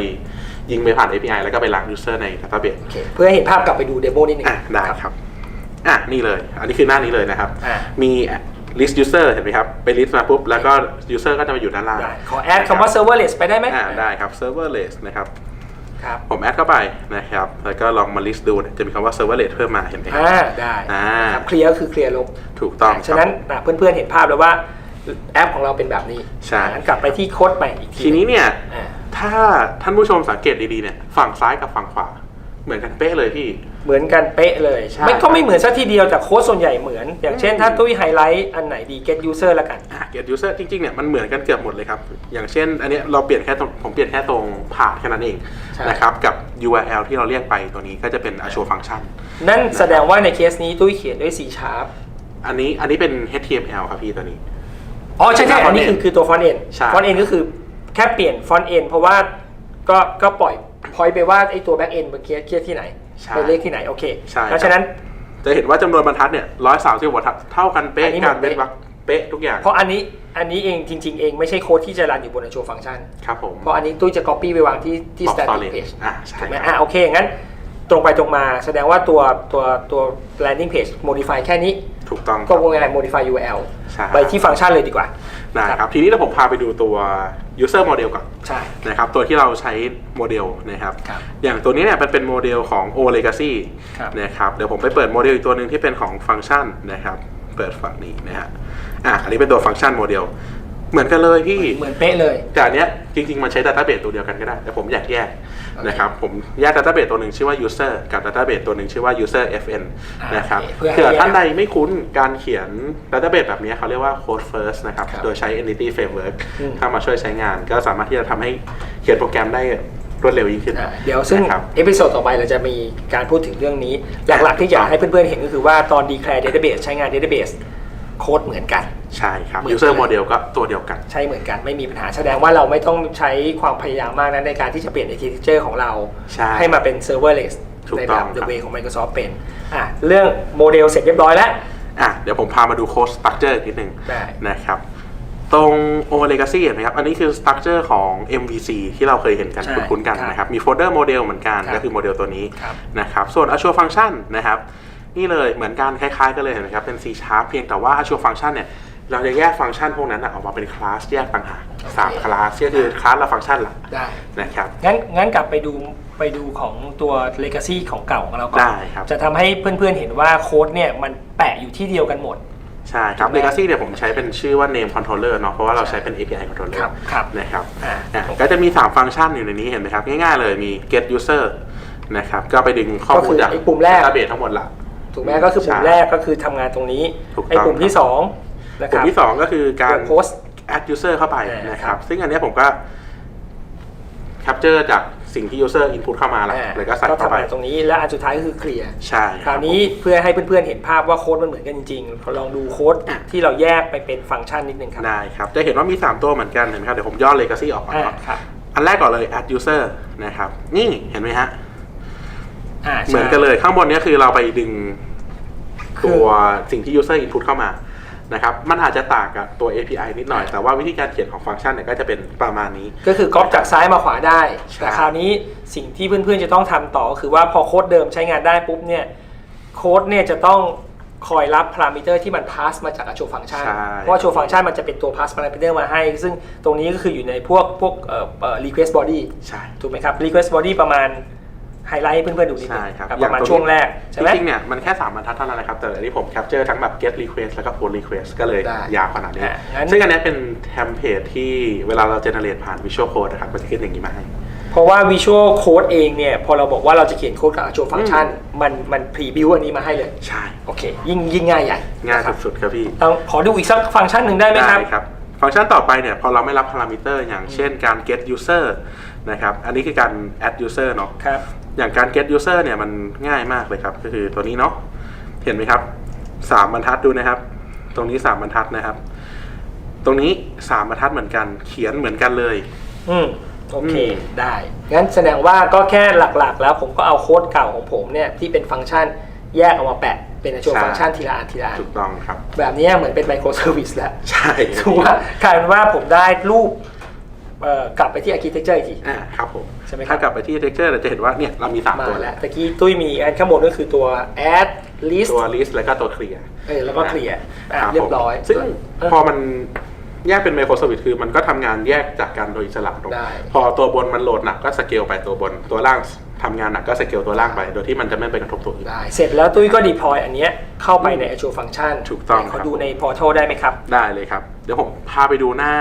Speaker 1: ยิงไปผ่าน API แล้วก็ไปล้าง user ใน database
Speaker 2: โอเคเพื่อให้เห็นภาพกลับไปดูเดโมนิดนึง
Speaker 1: อะได้ครับอะนี่เลย อันนี้คือหน้านี้เลยนะครับ
Speaker 2: อ่า
Speaker 1: มี list user เห็นไหมครับ ไป list มาปุ๊บ แล้วก็ user ก็จะมาอยู่ด้านล่าง
Speaker 2: ได้ขอแอดคำว่า serverless ไปได้ไหม
Speaker 1: อ่าได้ครับ serverless นะครับ
Speaker 2: ครับ
Speaker 1: ผมแอดเข้าไปนะครับ แล้วก็ลองมา list ดูเนี่ยจะมีคำว่า serverless เพิ่มมาเห็นไหมครับ
Speaker 2: อ่าได้
Speaker 1: อ่า
Speaker 2: ครับเคลียร์ก็คือเคลียร์ลบ
Speaker 1: ถูกต้อง
Speaker 2: ฉะนั้น
Speaker 1: ครับ
Speaker 2: อะเพื่อนๆเห็นภาพแล้วว่าแอปของเราเป็นแบบนี้
Speaker 1: ใช่
Speaker 2: งั้นกลับไปที่โค้ดใหม่อีกที
Speaker 1: ทีนี้เนี่ย
Speaker 2: อ่า
Speaker 1: ถ้าท่านผู้ชมสังเกตดีๆเนี่ยฝั่งซ้ายกับฝั่งขวา เหมือนกันเป๊ะเลยพี่
Speaker 2: เหมือนกันเป๊ะเลย
Speaker 1: ใช่
Speaker 2: ไม่ก็ไม่เหมือนซะทีเดียวแต่โค้ดส่วนใหญ่เหมือน อย่างเช่น
Speaker 1: อืม
Speaker 2: ถ้าตุ้ยไฮไลท์อันไหนดี get user ละกัน
Speaker 1: อะ get user จริงๆเนี่ยมันเหมือนกันเกือบหมดเลยครับ อย่างเช่น อันเนี้ยเราเปลี่ยนแค่ตรงผมเปลี่ยนแค่ตรงผ่านแค่นั้นเอง
Speaker 2: ใช่
Speaker 1: นะครับกับ URL ที่เราเรียกไปตัวนี้ก็จะเป็น Azure Function
Speaker 2: นั่นแสดงว่าในเคสนี้ตุ้ยเขียนด้วย C sharp
Speaker 1: อันนี้อันนี้เป็น HTML ครับพี่ตัวนี้
Speaker 2: อ๋อใช่ใช่
Speaker 1: เป็น
Speaker 2: อันนี้คือ
Speaker 1: front end
Speaker 2: คือตัว front end
Speaker 1: ใช่
Speaker 2: front end ก็คือ แค่เปลี่ยน front end เพราะว่าก็ก็ปล่อยพอยไปว่าไอ้ตัว back end มันเคลียร์เคลียร์ที่ไหน
Speaker 1: ใช่
Speaker 2: เป็นเลขที่ไหนโอเค
Speaker 1: ใช่
Speaker 2: เพราะฉะนั้น
Speaker 1: จะเห็นว่าจำนวนบรรทัดเนี่ยร้อยสามสิบบรรทัดเท่ากันเป๊ะ
Speaker 2: อันนี้หมด
Speaker 1: การเว้นวรรคเป๊ะทุกอย่าง
Speaker 2: เพราะอันนี้อันนี้เองจริง ๆ เองไม่ใช่โค้ดที่จะรันอยู่บน Azure Function
Speaker 1: ครับผม
Speaker 2: เพราะอันนี้ตุ้ยจะ copy ไปวางที่ที่
Speaker 1: Box
Speaker 2: static
Speaker 1: storage
Speaker 2: page
Speaker 1: อ่าใช่
Speaker 2: ถูกไหม
Speaker 1: ครับ
Speaker 2: อะโอเคงั้น ตรงไปตรงมาแสดงว่าตัวตัวตัว landing page modify แค่นี้
Speaker 1: ถูกต้องค
Speaker 2: ก็
Speaker 1: รับ
Speaker 2: วงอะไร modify URL
Speaker 1: ใช่
Speaker 2: ไปที่ฟังก์ชันเลยดีกว่า
Speaker 1: ได้ครับทีนี้เดี๋ยวผมพาไปดูตัว user model ก่อน
Speaker 2: ใช่
Speaker 1: นะครับตัวที่เราใช้โมเดลนะครับ
Speaker 2: ครับ
Speaker 1: อย่างตัวนี้เนี่ยมันเป็นโมเดลของ O Legacy
Speaker 2: ครับ
Speaker 1: นะครับเดี๋ยวผมไปเปิดโมเดลอีกตัวหนึ่งที่เป็นของฟังก์ชันนะครับ เปิดฝั่งนี้นะฮะอะอันนี้เป็นตัวฟังก์ชันโมเดล เหมือนกันเลยพี่
Speaker 2: เหมือนเป๊ะเลย
Speaker 1: แต่อันเนี้ยจริงๆ มันใช้ Database ตัวเดียวกันก็ได้ แต่ผมอยากแยก
Speaker 2: โอเค
Speaker 1: นะครับผมแยก Database ตัวหนึ่งชื่อว่า User กับ Database ตัวหนึ่งชื่อว่า User FN
Speaker 2: อ่า
Speaker 1: นะครับ
Speaker 2: โอเคเพื่อให้
Speaker 1: เผื่อ
Speaker 2: แยก
Speaker 1: ท่านใดไม่คุ้นการเขียน Database แบบนี้เขาเรียกว่า Code First นะครับ
Speaker 2: ครับ
Speaker 1: โดยใช้ Entity Framework
Speaker 2: อืม
Speaker 1: เข้ามาช่วยใช้งาน ก็สามารถที่จะทำให้เขียนโปรแกรมได้รวดเร็วยิ่งขึ้น
Speaker 2: อ่าเดี๋ยวซึ่ง
Speaker 1: นะครับ
Speaker 2: เอพิโซดต่อไปเราจะมีการพูดถึงเรื่องนี้ หลักๆที่อยากให้เพื่อนๆเห็นก็คือว่าตอน declare database ใช้งาน database โค้ดเหมือนกัน
Speaker 1: ใช่ครับ
Speaker 2: เหมือนกัน
Speaker 1: User Model ก็ตัวเดียวกัน
Speaker 2: ใช้เหมือนกันไม่มีปัญหาแสดงว่าเราไม่ต้องใช้ความพยายามมากนะในการที่จะเปลี่ยน architecture ของเรา
Speaker 1: ใช่
Speaker 2: ให้มาเป็น serverless
Speaker 1: ถูก
Speaker 2: ใน
Speaker 1: ต้
Speaker 2: แบ
Speaker 1: อง
Speaker 2: บ
Speaker 1: ค
Speaker 2: the
Speaker 1: รับ
Speaker 2: way ของ Microsoft เป็นอะเรื่องโมเดลเสร็จเรียบร้อยแล้ว
Speaker 1: อะเดี๋ยวผมพามาดู Code Structure อีกนิดนึง
Speaker 2: ได้
Speaker 1: นะครับตรง O Legacy เห็นไหมครับ อันนี้คือ structure ของ MVC ที่เราเคยเห็นกัน
Speaker 2: ใช่
Speaker 1: คุ้นๆกัน
Speaker 2: ครับ
Speaker 1: นะครับ มีโฟลเดอร์โมเดลเหมือนกัน
Speaker 2: ครับ
Speaker 1: ก็คือโมเดลตัวนี้
Speaker 2: ครับ
Speaker 1: นะครับ ส่วน Azure Function นะครับ นี่เลยเหมือนกันคล้าย ๆ กันเลยเห็นไหมครับเป็น C Sharp เพียงแต่ว่า Azure Function เนี่ยเราจะแยกฟังก์ชันพวกนั้นนะออกมาเป็นคลาสแยกต่างหากสามคลาสก็คือคลาสละฟังก์ชันหลัก
Speaker 2: ได้
Speaker 1: นะครับ
Speaker 2: งั้นงั้นกลับไปดูไปดูของตัว legacy ของเก่าของเราก่อน
Speaker 1: ได้ครับ
Speaker 2: จะทำให้เพื่อนๆเห็นว่าโค้ดเนี่ยมันแปะอยู่ที่เดียวกันหมด
Speaker 1: ใช่ครับ
Speaker 2: ถูกไหม
Speaker 1: Legacy เนี่ยผมใช้เป็นชื่อว่า name controller เนาะเพราะว่าเราใช้เป็น API controller
Speaker 2: ครับครับ
Speaker 1: นะครับ
Speaker 2: อ่า
Speaker 1: อะก็จะมี 3 ฟังก์ชันอยู่ในนี้เห็นไหมครับ ง่ายๆเลยมี get user นะครับก็ไปดึงข้อมูลจาก
Speaker 2: ก็คือไอ้ปุ่มแรก
Speaker 1: database ทั้งหมดละ
Speaker 2: ถูกไหมก็คือปุ่ม
Speaker 1: ใช่
Speaker 2: แรกก็คือทำงานตรงนี้
Speaker 1: ถูกต้อง
Speaker 2: ไอ้ปุ่มที่สองนะค
Speaker 1: ปุ่ม
Speaker 2: รับ
Speaker 1: ที่ 2 ก็คือการ
Speaker 2: ตัวโพสต์
Speaker 1: add user เข้าไป
Speaker 2: อ่าน
Speaker 1: นะค
Speaker 2: ครั
Speaker 1: รับ
Speaker 2: บ
Speaker 1: ซึ่งอันเนี้ยผมก็ capture จากสิ่งที่ user input เข้ามาแล้ว
Speaker 2: อ่า
Speaker 1: แล้วก็ใส่
Speaker 2: ก็
Speaker 1: เข้า
Speaker 2: ทำ
Speaker 1: ไป
Speaker 2: งานตรงนี้และอันสุดท้ายก็คือเคลียร์
Speaker 1: ใช่
Speaker 2: คราวนี้เพื่อให้เพื่อนๆเห็นภาพว่าโค้ดมันเหมือนกันจริงๆลองดูโค้ดที่เราแยกไปเป็นฟังก์ชันนิดนึงครับ
Speaker 1: ได้ครับ จะเห็นว่ามี 3 ตัวเหมือนกันเห็นไหมครับ เดี๋ยวผมย่อ legacy ออกก่อน
Speaker 2: อ่า
Speaker 1: เนาะ
Speaker 2: ครับ
Speaker 1: อันแรกก่อนเลย add user นะครับ นี่เห็นไหมฮะ
Speaker 2: อ่า
Speaker 1: เหมือนกันเลยข้างบนเนี้ยคือเราไปดึง
Speaker 2: คือ
Speaker 1: ตัวสิ่งที่ user input เข้ามานะครับมันอาจจะต่างกับตัว API นิดหน่อย แต่ว่าวิธีการเขียนของฟังก์ชันเนี่ยก็จะเป็นประมาณนี้
Speaker 2: ก็คือก๊อปจากซ้ายมาขวาได้
Speaker 1: ใช่
Speaker 2: แต่คราวนี้สิ่งที่เพื่อนๆจะต้องทำต่อก็คือว่าพอโค้ดเดิมใช้งานได้ปุ๊บเนี่ยโค้ดเนี่ยจะต้องคอยรับพารามิเตอร์ที่มัน pass มาจาก Azure Function
Speaker 1: ใช่
Speaker 2: เพราะ Azure Function มันจะเป็นตัว pass parameter มาให้ ซึ่งตรงนี้ก็คืออยู่ในพวกพวกเอ่อเอ่อ request body
Speaker 1: ใช่
Speaker 2: ถูกไหมครับ request body ประมาณ ไฮไลท์ให้เพื่อนๆดูนิดนึ
Speaker 1: ใช่
Speaker 2: ง
Speaker 1: ครับ
Speaker 2: ประมาณช่วงแรกใช่ไหม
Speaker 1: จริงๆเนี่ยมันแค่3บรรทัดเท่านั้นนะครับ แต่อันนี้ผม capture ทั้งแบบ get request แล้วก็ pull request ก็เลย
Speaker 2: ได้
Speaker 1: ยาวขนาดนี้
Speaker 2: อะงั้น
Speaker 1: ซึ่งอันเนี้ยเป็นเทมเพลตที่เวลาเรา generate ผ่าน visual code นะครับมันจะขึ้นอย่างนี้มาให้
Speaker 2: เพราะว่า Visual Code เองเนี่ยพอเราบอกว่าเราจะเขียนโค้ดกับ Azure Function มันมัน preview อันนี้มาให้เลย
Speaker 1: ใช่
Speaker 2: โอเค ยิ่งยิ่งง่ายใหญ่
Speaker 1: ง่าย
Speaker 2: นะครับ
Speaker 1: สุดๆครับพี่
Speaker 2: ต้องขอดูอีกสักฟังก์ชันหนึ่งได้ไหมครับ
Speaker 1: ครับ ฟังก์ชันต่อไปเนี่ยพอเราไม่รับพารามิเตอร์อย่างเช่นการ get user นะครับอันนี้คือการ add user เนาะ
Speaker 2: ครับ
Speaker 1: อย่างการ get user เนี่ยมันง่ายมากเลยครับ ก็คือตัวนี้เนาะเห็นไหมครับสามบรรทัดดูนะครับ ตรงนี้สามบรรทัดนะครับ ตรงนี้สามบรรทัดเหมือนกัน เขียนเหมือนกันเลย
Speaker 2: อืมโอเค
Speaker 1: อืม
Speaker 2: ได้ งั้นแสดงว่าก็แค่หลักๆ แล้วผมก็เอาโค้ดเก่าของผมเนี่ยที่เป็นฟังก์ชันแยกออกมาแปะเป็นตัวฟังก์ชันทีละอันทีละอัน
Speaker 1: ถูกต้องครับ
Speaker 2: แบบนี้เหมือนเป็นไมโครเซอร์วิสแล้ว
Speaker 1: ใช่
Speaker 2: ถูกว่ากลายเป็นว่าผมได้รูปเอ่อ กลับไปที่ architecture อีกที
Speaker 1: อ่าครับผม
Speaker 2: ใช่ไหมครับ
Speaker 1: ถ้ากลับไปที่ texture เราจะเห็นว่าเนี่ยเรามีสาม
Speaker 2: มา
Speaker 1: ตัว
Speaker 2: แล้
Speaker 1: แล้วว
Speaker 2: ตะกี้ตุ้ยมีอันข้างบนก็คือตัว add list
Speaker 1: ตัว list แล้วก็ตัว clear
Speaker 2: เออแล้วก็ clear อะ
Speaker 1: คบ
Speaker 2: เรียบร้อย
Speaker 1: ผมซึ่ง
Speaker 2: เออ
Speaker 1: พอมันแยกเป็นไมโครเซอร์วิสคือมันก็ทำงานแยกจากกันโดยอิสระตรง
Speaker 2: ได้
Speaker 1: พอตัวบนมันโหลดหนักก็สเกลไปตัวบน ตัวล่างทำงานหนักก็สเกลตัวล่างไป โดยที่มันจะไม่ไปกระทบตัวอื่น
Speaker 2: ได้ เสร็จแล้วตุ้ยก็ deploy อันเนี้ยเข้าไปใน Azure Function
Speaker 1: ถูกต้อง
Speaker 2: ไหนข
Speaker 1: ครั
Speaker 2: อบดูใน portal ได้ไหมครับ
Speaker 1: ได้เลยครับ เดี๋ยวผมพาไปดูหน้า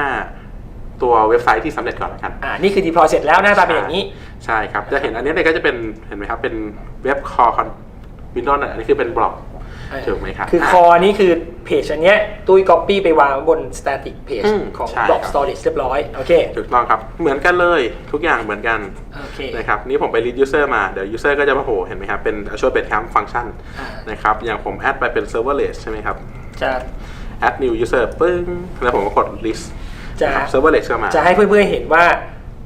Speaker 1: ตัวเว็บไซต์ที่สำเร็จก่อนละกัน
Speaker 2: อ่า นี่คือ deploy เสร็จแล้วหน้าตาเป็นอย่างนี้
Speaker 1: ใช่ครับ จะเห็นอันนี้เนี่ยก็จะเป็น เห็นไหมครับ เป็นเว็บคอคอนวินโดว์อันนี้คือเป็นบล็อก
Speaker 2: เออ
Speaker 1: ถูกไหมครับ
Speaker 2: คือคอนี่คือเพจอันเนี้ยตุ้ย copy ไปวางบน static page
Speaker 1: อืม
Speaker 2: ของ
Speaker 1: ใช่
Speaker 2: block
Speaker 1: ครับ
Speaker 2: storage เรียบร้อย โอเค
Speaker 1: ถูกต้องครับ เหมือนกันเลย ทุกอย่างเหมือนกัน
Speaker 2: โอเค
Speaker 1: นะครับ นี่ผมไป read user มา เดี๋ยว user ก็จะมาโผล่เห็นไหมครับ เป็น Azure Bedcamp function
Speaker 2: อ่า
Speaker 1: นะครับ อย่างผม add ไปเป็น serverless ใช่ไหมครับ
Speaker 2: จะ
Speaker 1: add new user ปึ้ง แล้วผมก็กด list
Speaker 2: จะ
Speaker 1: นะครับ serverless ก็มา
Speaker 2: จะให้เพื่อนๆเห็นว่า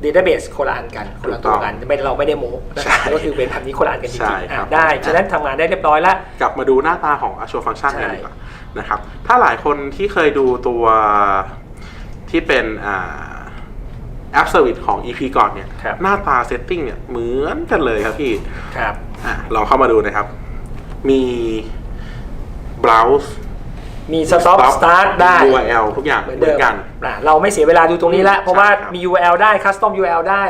Speaker 2: database คนละอันกันคนละ
Speaker 1: ถูกต้
Speaker 2: ตั
Speaker 1: อ
Speaker 2: ว
Speaker 1: ง
Speaker 2: กันไม่เราไม่ได้โม้นะครับ
Speaker 1: ใช่
Speaker 2: ก็คือเป็นแบบนี้คนละอันกันจ
Speaker 1: ใช่
Speaker 2: ริงๆ
Speaker 1: ครั
Speaker 2: อะ
Speaker 1: บ
Speaker 2: ได้ ฉะนั้นทำงานได้เรียบร้อยแล้ว
Speaker 1: กลับมาดูหน้าตาของ Azure Function
Speaker 2: ใช่
Speaker 1: กันดีกว่านะครับ ถ้าหลายคนที่เคยดูตัวที่เป็นอ่า App Service ของ EP ก่อนเนี่ย
Speaker 2: ครับ
Speaker 1: หน้าตา setting เนี่ยเหมือนกันเลยครับพี่
Speaker 2: ครับ
Speaker 1: อะเราเข้ามาดูนะครับ มี browse
Speaker 2: มี stop start ได้
Speaker 1: URL ทุกอย่าง
Speaker 2: เห
Speaker 1: เห
Speaker 2: มื
Speaker 1: มื
Speaker 2: อน
Speaker 1: อน
Speaker 2: เดิม
Speaker 1: กัน
Speaker 2: อะเราไม่เสียเวลาดูตรงนี้ละเพราะว่า
Speaker 1: ใช่ครับ
Speaker 2: มี URL ได้ custom URL ได้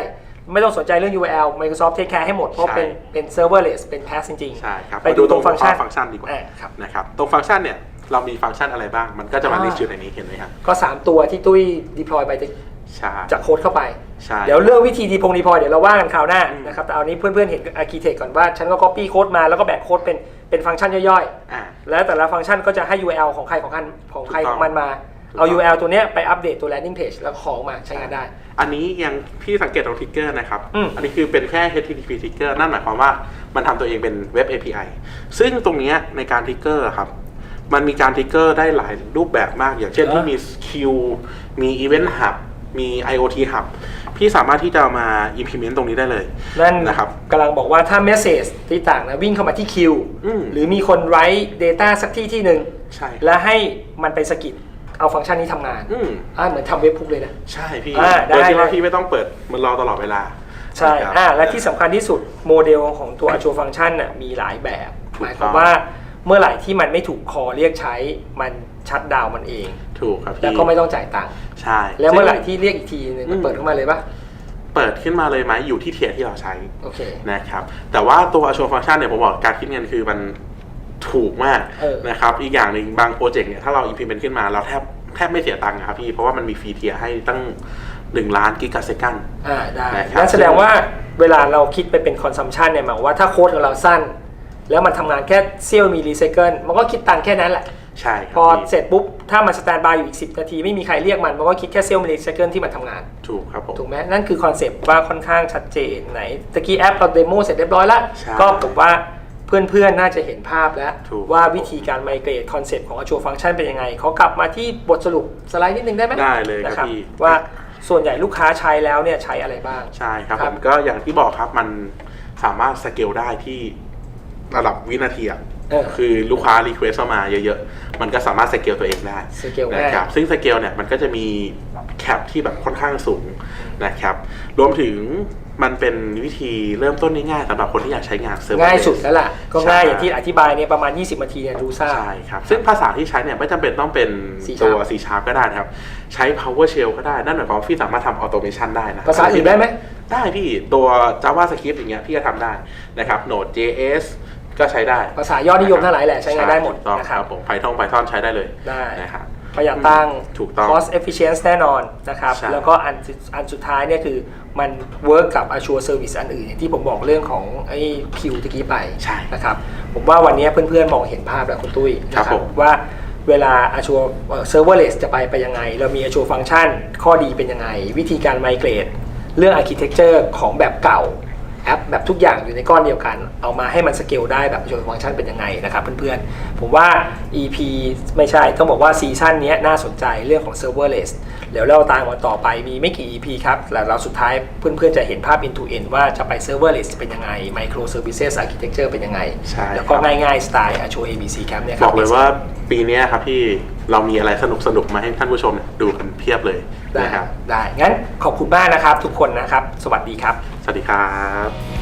Speaker 2: ไม่ต้องสนใจเรื่อง URL Microsoft take care ให้หมด เพราะ
Speaker 1: ใช่
Speaker 2: เป็นเป็น serverless เป็น PaaS จริงๆ
Speaker 1: ใช่ครับ
Speaker 2: ไปดูตรงฟังก์ชัน
Speaker 1: ฟังก์ชันดีกว่า
Speaker 2: อะครับ
Speaker 1: นะครับตรงฟังก์ชันเนี่ยเรามีฟังก์ชันอะไรบ้าง มันก็จะมา
Speaker 2: อ่า
Speaker 1: ลิสต์อยู่ในนี้เห็นไหมครับ
Speaker 2: ก็ 3 ตัวที่ตุ้ย deploy ไป
Speaker 1: ใช่
Speaker 2: จากโค้ดเข้าไป
Speaker 1: ใช่
Speaker 2: เดี๋ยวเรื่องวิธีดีพงดีพอยเดี๋ยวเราว่ากันคราวหน้า
Speaker 1: อืม
Speaker 2: นะครับ แต่เอานี้เพื่อนๆเห็น architect ก่อนว่า ฉันก็ copy โค้ดมาแล้วก็แบ่งโค้ดเป็นเป็นฟังก์ชันย่อย
Speaker 1: อ่า
Speaker 2: ๆ แล้วแต่ละฟังก์ชันก็จะให้ URL ของใครของกันของใคร
Speaker 1: ถูกต้
Speaker 2: ข
Speaker 1: อง
Speaker 2: องมันมา
Speaker 1: ถูกต้อง
Speaker 2: เอา URL ตัวเนี้ยไปอัปเดตตัว landing page แล้วของมาใช้งานได้
Speaker 1: อันนี้ยังพี่สังเกตตรงทิกเกอร์นะครับ
Speaker 2: อืม
Speaker 1: อันนี้คือเป็นแค่ HTTP ทิกเกอร์นั่นหมายความว่ามันทำตัวเองเป็นเว็บ API ซึ่งตรงเนี้ยในการทิกเกอร์ครับ มันมีการทิกเกอร์ได้หลายรูปแบบมาก อย่างเช่นที่มี Q มี Event Hub มี IoT Hub พี่สามารถที่จะเอามา implement ตรงนี้ได้เลย
Speaker 2: นั่น
Speaker 1: นะครับ
Speaker 2: กำลังบอกว่าถ้า message ที่ต่างนะวิ่งเข้ามาที่คิว
Speaker 1: อืม
Speaker 2: หรือมีคน write data สักที่ที่หนึ่ง
Speaker 1: ใช่
Speaker 2: และให้มันไปสกิดเอาฟังก์ชันนี้ทำงาน
Speaker 1: อืม
Speaker 2: อ่าเหมือนทำเว็บพุกเลยนะ
Speaker 1: ใช่พี่
Speaker 2: อ่าได้
Speaker 1: โดยที่ว่า
Speaker 2: ได้
Speaker 1: พี่ไม่ต้องเปิดมันรอตลอดเวลา
Speaker 2: ใช่
Speaker 1: นะครับ
Speaker 2: อ่าและที่สำคัญที่สุดโมเดลของตัว Azure Function น่ะมีหลายแบบ
Speaker 1: ถูก
Speaker 2: หมายความว่าเมื่อไหร่ที่มันไม่ถูกคอเรียกใช้มันชัดดาวน์มันเอง
Speaker 1: ถูกครับพี่
Speaker 2: แล้วก็ไม่ต้องจ่ายตังค์
Speaker 1: ใช่
Speaker 2: แล้วเมื่อไหร่ที่เรียกอีกทีนึงมัน
Speaker 1: อืม
Speaker 2: เปิดเข้ามาเลยปะ
Speaker 1: เปิดขึ้นมาเลยไหมอยู่ที่เทียร์ที่เราใช้
Speaker 2: โอเค
Speaker 1: นะครับแต่ว่าตัว Azure Function เนี่ยผมบอกการคิดเงินคือมันถูกมาก
Speaker 2: เออ
Speaker 1: นะครับอีกอย่างหนึ่งบางโปรเจกต์เนี่ยถ้าเรา implement ขึ้นมาเราแทบแทบไม่เสียตังค์อะครับพี่เพราะว่ามันมีฟรีเทียร์ให้ตั้ง 1 ล้านกิกะเซกัน
Speaker 2: อ่าได้
Speaker 1: นะครับ
Speaker 2: นั่นแสดงว่าเวลาเราคิดไปเป็น consumption เนี่ยหมายความว่าถ้าโค้ดของเราสั้น แล้วมันทำงานแค่เซี่ยวมิลลิเซคันมันก็คิดตังค์แค่นั้นแหละ
Speaker 1: ใช่ครั
Speaker 2: พอ
Speaker 1: พี่
Speaker 2: เสร็จปุ๊บ ถ้ามันสแตนบายอยู่อีก 10 นาที ไม่มีใครเรียกมัน มันก็คิดแค่เซี่ยวมิลลิเซคันที่มันทำงาน
Speaker 1: ถูกครับผม
Speaker 2: ถูกไหมนั่นคือคอนเซปต์ว่าค่อนข้างชัดเจนไหนตะกี้แอปเราเดโมเสร็จเรียบร้อยแล้ว
Speaker 1: ใช่
Speaker 2: ก็ผมว่าเพื่อนๆ น่าจะเห็นภาพแล้ว
Speaker 1: ถูก
Speaker 2: ว่าวิธีการไมเกรดคอนเซปต์ของ Azure Function เป็นยังไงเขากลับมาที่บทสรุปสไลด์นิดนึงได้ไหม
Speaker 1: ได้เลยครับ
Speaker 2: นะ
Speaker 1: พี่
Speaker 2: ว่าส่วนใหญ่ลูกค้าใช้แล้วเนี่ยใช้อะไรบ้าง
Speaker 1: ใช่ครับ
Speaker 2: ครั
Speaker 1: ผ
Speaker 2: บ
Speaker 1: มก็อย่างที่บอกครับมันสามารถสเกลได้ที่ระดับวินาทีอะ
Speaker 2: เออ
Speaker 1: คือลูกค้ารีเควสเข้ามาเยอะๆ มันก็สามารถสเกลตัวเองได้
Speaker 2: สเกลง่าย
Speaker 1: นะครับซึ่งสเกลเนี่ยมันก็จะมีแคปที่แบบค่อนข้างสูงนะครับรวมถึงมันเป็นวิธีเริ่มต้นง่ายๆสำหรับคนที่อยากใช้งานเซิร์ฟเวอร์
Speaker 2: ง่ายสุดแล้วล่ะ ก็ง่าย
Speaker 1: ใช่
Speaker 2: อย่างที่อธิบายเนี่ยประมาณ 20นาทีเนี่ยรู้ทราบ
Speaker 1: ใช่ครับ ซึ่งภาษาที่ใช้เนี่ยไม่จำเป็นต้องเป็น
Speaker 2: C#
Speaker 1: ตัว C Sharp ก็ได้นะครับ ใช้ PowerShell ก็ได้ นั่นหมายความว่าพี่สามารถทำ automation ได้นะ
Speaker 2: ภาษาอื่นได้ไหม
Speaker 1: ได้พี่ตัว JavaScript อย่างเงี้ยพี่ก็ทำได้นะครับ Node.js ก็ใช้ได้
Speaker 2: ภาษายอดนิยมทั้งหลายแหละใช้งานได้หมด
Speaker 1: ถูกต้อง
Speaker 2: นะค
Speaker 1: ค
Speaker 2: รั
Speaker 1: รับบผม Python Python ใช้ได้เลย
Speaker 2: ได้
Speaker 1: นะครับ
Speaker 2: ประหยัดตังค์
Speaker 1: ถูกต้อง
Speaker 2: cost efficient แน่นอนนะครับ
Speaker 1: ใช่
Speaker 2: แล้วก็อันสุดอันสุดท้ายเนี่ยคือมัน work กับ Azure Service อันอื่นอย่างที่ผมบอกเรื่องของไอ้คิวตะกี้ไป
Speaker 1: ใช่
Speaker 2: นะครับ ผมว่าวันนี้เพื่อนๆ มองเห็นภาพแล้วคุณตุ้ยนะค
Speaker 1: ครั
Speaker 2: รั
Speaker 1: บบผม
Speaker 2: ว่าเวลา Azure เอ่อ serverless จะไปไปยังไง เรามี Azure Function ข้อดีเป็นยังไง วิธีการ migrate เรื่อง architecture ของแบบเก่า แอปแบบทุกอย่างอยู่ในก้อนเดียวกัน เอามาให้มันสเกลได้แบบ Azure Function เป็นยังไงนะครับเพื่อนๆ ผมว่า EP ไม่ใช่ต้องบอกว่าซีซั่นนี้น่าสนใจเรื่องของ serverless เดี๋ยวเราตามมาต่อไปมีไม่กี่ EP ครับแล้วเราสุดท้ายเพื่อนๆจะเห็นภาพ end to end ว่าจะไป serverless เป็นยังไง micro services architecture เป็นยังไง
Speaker 1: ใช่
Speaker 2: แล้วก็
Speaker 1: ครับ
Speaker 2: ง่ายๆสไตล์ Azure ABC Camp เนี่ยค
Speaker 1: บ
Speaker 2: รั
Speaker 1: อบกเลยว่าปีเนี้ยครับพี่ เรามีอะไรสนุกสนุกๆมาให้ท่านผู้ชมเนี่ยดูกันเพียบเลย
Speaker 2: ได้
Speaker 1: นะครับ
Speaker 2: ได้งั้นขอบคุณมากนะครับ ทุกคนนะครับ สวัสดีครับ
Speaker 1: สวัสดีครับ